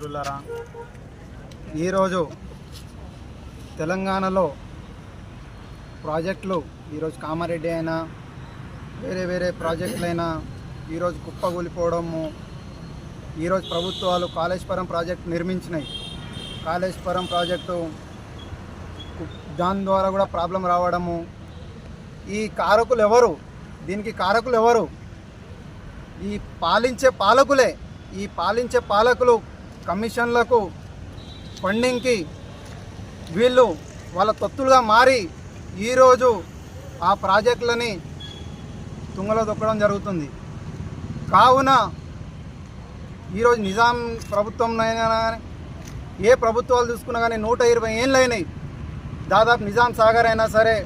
మిత్రులరా ఈరోజు తెలంగాణలో ప్రాజెక్టులు ఈరోజు కామారెడ్డి అయినా వేరే వేరే ప్రాజెక్టులైనా ఈరోజు కుప్పగూలిపోవడము ఈరోజు ప్రభుత్వాలు కాళేశ్వరం ప్రాజెక్టు నిర్మించినాయి. కాళేశ్వరం ప్రాజెక్టు దాని ద్వారా కూడా ప్రాబ్లం రావడము. ఈ కారకులు ఎవరు? దీనికి కారకులు ఎవరు? ఈ పాలించే పాలకులే. ఈ పాలించే పాలకులు కమిషన్లకు ఫండింగ్కి వీళ్ళు వాళ్ళ తొత్తులుగా మారి ఈరోజు ఆ ప్రాజెక్టులని తుంగలో తొక్కడం జరుగుతుంది. కావున ఈరోజు నిజాం ప్రభుత్వంనైనా కానీ, ఏ ప్రభుత్వాలు చూసుకున్నా కానీ నూట ఇరవై ఏళ్ళు అయినాయి దాదాపు నిజాం సాగర్ అయినా సరే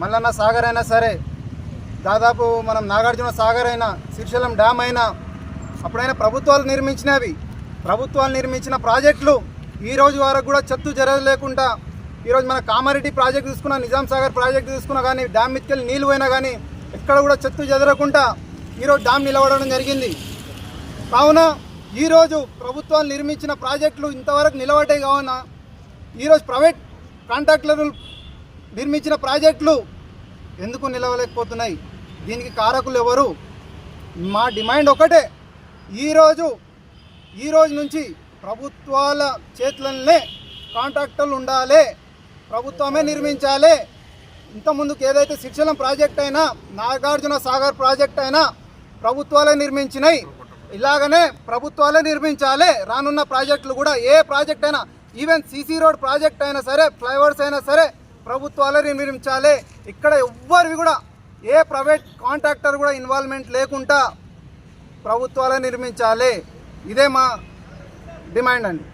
మల్లన్న సాగర్ అయినా సరే దాదాపు మనం నాగార్జున సాగర్ అయినా శ్రీశైలం డ్యామ్ అయినా అప్పుడైనా ప్రభుత్వాలు నిర్మించినవి. ప్రభుత్వాలు నిర్మించిన ప్రాజెక్టులు ఈరోజు వరకు కూడా చెత్తు జరగలేకుండా ఈరోజు మన కామారెడ్డి ప్రాజెక్ట్ తీసుకున్నా నిజాం సాగర్ ప్రాజెక్ట్ తీసుకున్నా కానీ డ్యామ్ మీదకెళ్ళి నీళ్ళు పోయినా కానీ ఎక్కడ కూడా చెత్తు చెదరకుండా ఈరోజు డ్యామ్ నిలబడడం జరిగింది. కావున ఈరోజు ప్రభుత్వాలు నిర్మించిన ప్రాజెక్టులు ఇంతవరకు నిలబడ్డాయి కావున ఈరోజు ప్రైవేట్ కాంట్రాక్టర్లు నిర్మించిన ప్రాజెక్టులు ఎందుకు నిలవలేకపోతున్నాయి? దీనికి కారకులు ఎవరు? మా డిమాండ్ ఒకటే. ఈరోజు ఈరోజు నుంచి ప్రభుత్వాల చేతులనే కాంట్రాక్టర్లు ఉండాలి. ప్రభుత్వమే నిర్మించాలి. ఇంతకుముందుకు ఏదైతే శిక్షలం ప్రాజెక్ట్ అయినా నాగార్జున సాగర్ ప్రాజెక్ట్ అయినా ప్రభుత్వాలే నిర్మించినాయి ఇలాగనే ప్రభుత్వాలే నిర్మించాలి. రానున్న ప్రాజెక్టులు కూడా ఏ ప్రాజెక్ట్ అయినా ఈవెన్ సీసీ రోడ్ ప్రాజెక్ట్ అయినా సరే ఫ్లైఓవర్స్ అయినా సరే ప్రభుత్వాలే నిర్మించాలి. ఇక్కడ ఎవ్వరివి కూడా ఏ ప్రైవేట్ కాంట్రాక్టర్ కూడా ఇన్వాల్వ్మెంట్ లేకుండా ప్రభుత్వాలే నిర్మించాలి. ఇదే మా డిమాండ్ అండి.